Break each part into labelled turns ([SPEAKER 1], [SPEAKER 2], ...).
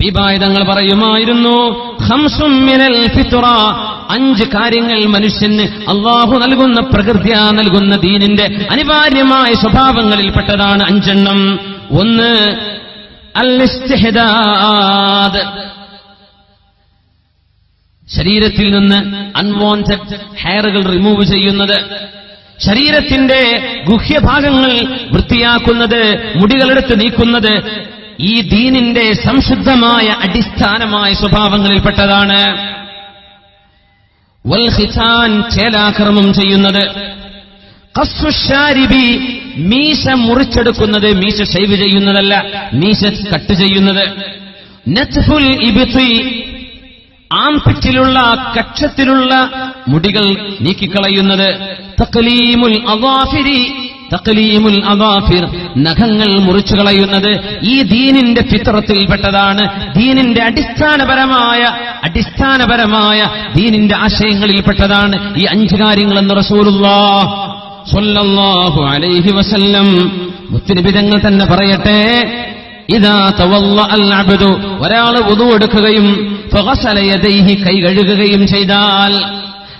[SPEAKER 1] ഹബീബായ തങ്ങൾ പറയുമായിരുന്നു "ഖംസും അഞ്ച് കാര്യങ്ങൾ മനുഷ്യന് അള്ളാഹു നൽകുന്ന പ്രകൃതിയ നൽകുന്ന ദീനിന്റെ അനിവാര്യമായ സ്വഭാവങ്ങളിൽപ്പെട്ടതാണ് അഞ്ചെണ്ണം. ഒന്ന് ശരീരത്തിൽ നിന്ന് അൺവാണ്ടഡ് ഹെയറുകൾ റിമൂവ് ചെയ്യുന്നത്. ശരീരത്തിന്റെ ഗുഹ്യഭാഗങ്ങൾ വൃത്തിയാക്കുന്നത് മുടികളെടുത്ത് നീക്കുന്നത് ഈ ദീനിന്റെ സംശുദ്ധമായ അടിസ്ഥാനമായ സ്വഭാവങ്ങളിൽപ്പെട്ടതാണ്. വൽഹിസാൻ ചേലാക്രമം ചെയ്യുന്നത്. കസ്വശാരിബി മീശ മുറിച്ചെടുക്കുന്നത് മീശ ഷെയ്വ് ചെയ്യുന്നതല്ല മീശ കട്ട് ചെയ്യുന്നത്. നത്ഫുൽ ഇബ്തി ആംപിറ്റിലുള്ള കക്ഷത്തിലുള്ള മുടികൾ നീക്കിക്കളയുന്നത്. തക്ലീമുൽ അവാഫിരി തക്ലീമുൽ അവാഫിർ നഖങ്ങൾ മുറിച്ചു കളയുന്നത് ഈ ദീനിന്റെ ഫിത്രത്തിൽപ്പെട്ടതാണ് ദീനിന്റെ അടിസ്ഥാനപരമായ അടിസ്ഥാനപരമായ ദീനിന്റെ ആശയങ്ങളിൽപ്പെട്ടതാണ് ഈ അഞ്ച് കാര്യങ്ങളെന്ന് റസൂലുള്ളാ സ്വല്ലല്ലാഹു അലൈഹി വസല്ലം മുത്തുനിബിതങ്ങൾ തന്നെ പറയട്ടെ. ഇതാ ഒരാൾ വുദു എടുക്കുകയും കൈ കഴുകുകയും ചെയ്താൽ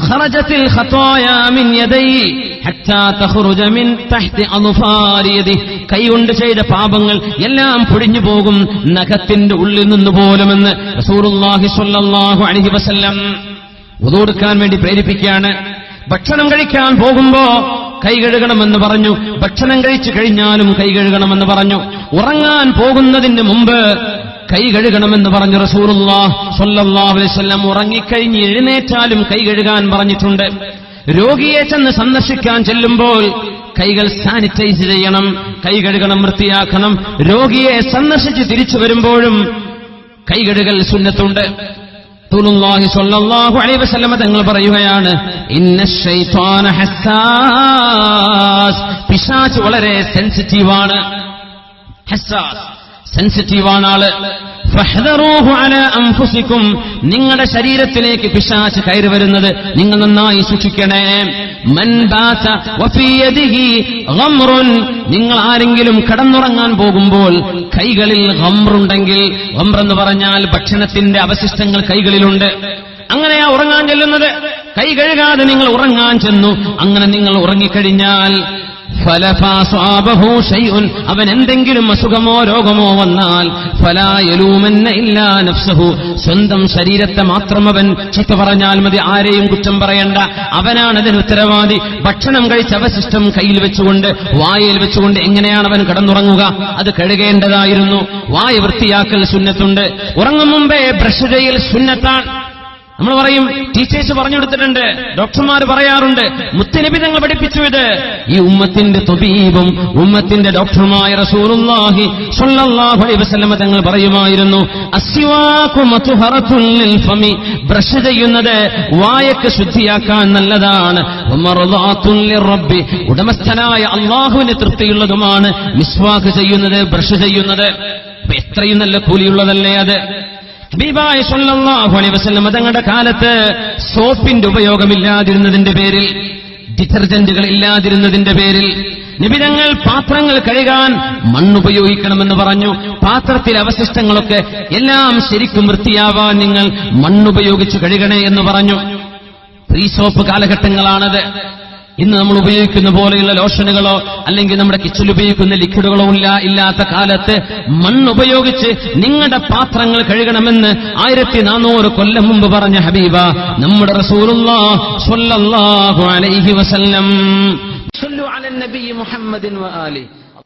[SPEAKER 1] خرجت الخطايا من يديه حتى تخرج من تحت أظفار يده കൈകൊണ്ട് ചെയ്ത പാപങ്ങൾ എല്ലാം പൊടിഞ്ഞു പോകും നഖത്തിന്റെ ഉള്ളിൽ നിന്ന് പോലുമെന്ന് റസൂലുള്ളാഹി സ്വല്ലല്ലാഹു അലൈഹി വസല്ലം വുദു എടുക്കാൻ വേണ്ടി പ്രേരിപ്പിക്കുകയാണ് ഭക്ഷണം കഴിക്കാൻ പോകുമ്പോ കൈ കഴുകണമെന്ന് പറഞ്ഞു ഭക്ഷണം കഴിച്ചു കഴിഞ്ഞാലും കൈ കഴുകണമെന്ന് പറഞ്ഞു ഉറങ്ങാൻ പോകുന്നതിന് മുമ്പ് കൈ കഴുകണമെന്ന് പറഞ്ഞു വസല്ലം ഉറങ്ങിക്കഴിഞ്ഞ് എഴുന്നേറ്റാലും കൈ കഴുകാൻ പറഞ്ഞിട്ടുണ്ട്. രോഗിയെ ചെന്ന് സന്ദർശിക്കാൻ ചെല്ലുമ്പോൾ കൈകൾ സാനിറ്റൈസ് ചെയ്യണം കൈ കഴുകണം വൃത്തിയാക്കണം. രോഗിയെ സന്ദർശിച്ച് തിരിച്ചു വരുമ്പോഴും കൈ കഴുകൽ സുന്നത്തുണ്ട്. സ്വല്ലല്ലാഹു അലൈഹി വസല്ലമ തങ്ങൾ പറയുകയാണ് ഇന്ന ഹസ്സാസ്. പിശാച് വളരെ സെൻസിറ്റീവാണ് ഹസ്സാസ്. സെൻസിറ്റീവാണ് ആൾ അൻഫുസിക്കും. നിങ്ങളുടെ ശരീരത്തിലേക്ക് പിശാച്ച് കയറി വരുന്നത് നിങ്ങൾ നന്നായി സൂക്ഷിക്കണേ. നിങ്ങൾ ആരെങ്കിലും കടന്നുറങ്ങാൻ പോകുമ്പോൾ കൈകളിൽ ഗംറുണ്ടെങ്കിൽ ഗംർ എന്ന് പറഞ്ഞാൽ ഭക്ഷണത്തിന്റെ അവശിഷ്ടങ്ങൾ കൈകളിലുണ്ട്. അങ്ങനെയാ ഉറങ്ങാൻ ചെല്ലുന്നത്. കൈ കഴുകാതെ നിങ്ങൾ ഉറങ്ങാൻ ചെന്നു. അങ്ങനെ നിങ്ങൾ ഉറങ്ങിക്കഴിഞ്ഞാൽ അവൻ എന്തെങ്കിലും അസുഖമോ രോഗമോ വന്നാൽ ഫലായലൂമെന്ന ഇല്ലാ നഫ്സഹു. സ്വന്തം ശരീരത്തെ മാത്രം അവൻ ചീത്ത പറഞ്ഞാൽ മതി ആരെയും കുറ്റം പറയണ്ട. അവനാണ് അതിന് ഉത്തരവാദി. ഭക്ഷണം കഴിച്ച അവശിഷ്ടം കയ്യിൽ വെച്ചുകൊണ്ട് വായയിൽ വെച്ചുകൊണ്ട് എങ്ങനെയാണ് അവൻ കടന്നുറങ്ങുക? അത് കഴുകേണ്ടതായിരുന്നു. വായ വൃത്തിയാക്കൽ സുന്നത്തുണ്ട്. ഉറങ്ങും മുമ്പേ ബ്രഷ് ചെയ്യൽ സുന്നത്താണ്. നമ്മൾ പറയും ടീച്ചേഴ്സ് പറഞ്ഞു കൊടുത്തിട്ടുണ്ട് ഡോക്ടർമാർ പറയാറുണ്ട് മുത്തനബി തങ്ങൾ പഠിപ്പിച്ചു ഇത്. ഈ ഉമ്മത്തിന്റെ തൊബീബും ഉമ്മത്തിന്റെ ഡോക്ടറുമായ റസൂലുള്ളാഹി സ്വല്ലല്ലാഹു അലൈഹി വസല്ലമ തങ്ങൾ പറയുമായിരുന്നു ഫമി ബ്രഷ് ചെയ്യുന്നത് വായക്ക് ശുദ്ധിയാക്കാൻ നല്ലതാണ്. റബ്ബി ഉടമസ്ഥനായ അള്ളാഹുവിന് തൃപ്തിയുള്ളതുമാണ് മിസ്വാക്ക് ചെയ്യുന്നത് ബ്രഷ് ചെയ്യുന്നത്. എത്രയും നല്ല കൂലിയുള്ളതല്ലേ അത്? തങ്ങളുടെ കാലത്ത് സോപ്പിന്റെ ഉപയോഗമില്ലാതിരുന്നതിന്റെ പേരിൽ ഡിറ്റർജന്റുകൾ ഇല്ലാതിരുന്നതിന്റെ പേരിൽ നിബിതങ്ങൾ പാത്രങ്ങൾ കഴുകാൻ മണ്ണുപയോഗിക്കണമെന്ന് പറഞ്ഞു. പാത്രത്തിലെ അവശിഷ്ടങ്ങളൊക്കെ എല്ലാം ശരിക്കും വൃത്തിയാവാൻ നിങ്ങൾ മണ്ണുപയോഗിച്ച് കഴുകണേ എന്ന് പറഞ്ഞു. പ്രീ സോപ്പ് കാലഘട്ടങ്ങളാണത്. ഇന്ന് നമ്മൾ ഉപയോഗിക്കുന്ന പോലെയുള്ള ലോഷനുകളോ അല്ലെങ്കിൽ നമ്മുടെ കിച്ചിൽ ഉപയോഗിക്കുന്ന ലിക്വിഡുകളോ ഇല്ല ഇല്ലാത്ത കാലത്ത് മണ്ണുപയോഗിച്ച് നിങ്ങളുടെ പാത്രങ്ങൾ കഴുകണമെന്ന് ആയിരത്തി നാനൂറ് കൊല്ലം മുമ്പ് പറഞ്ഞ ഹബീബ നമ്മുടെ റസൂലുള്ളാഹു അലൈഹി വസല്ലം.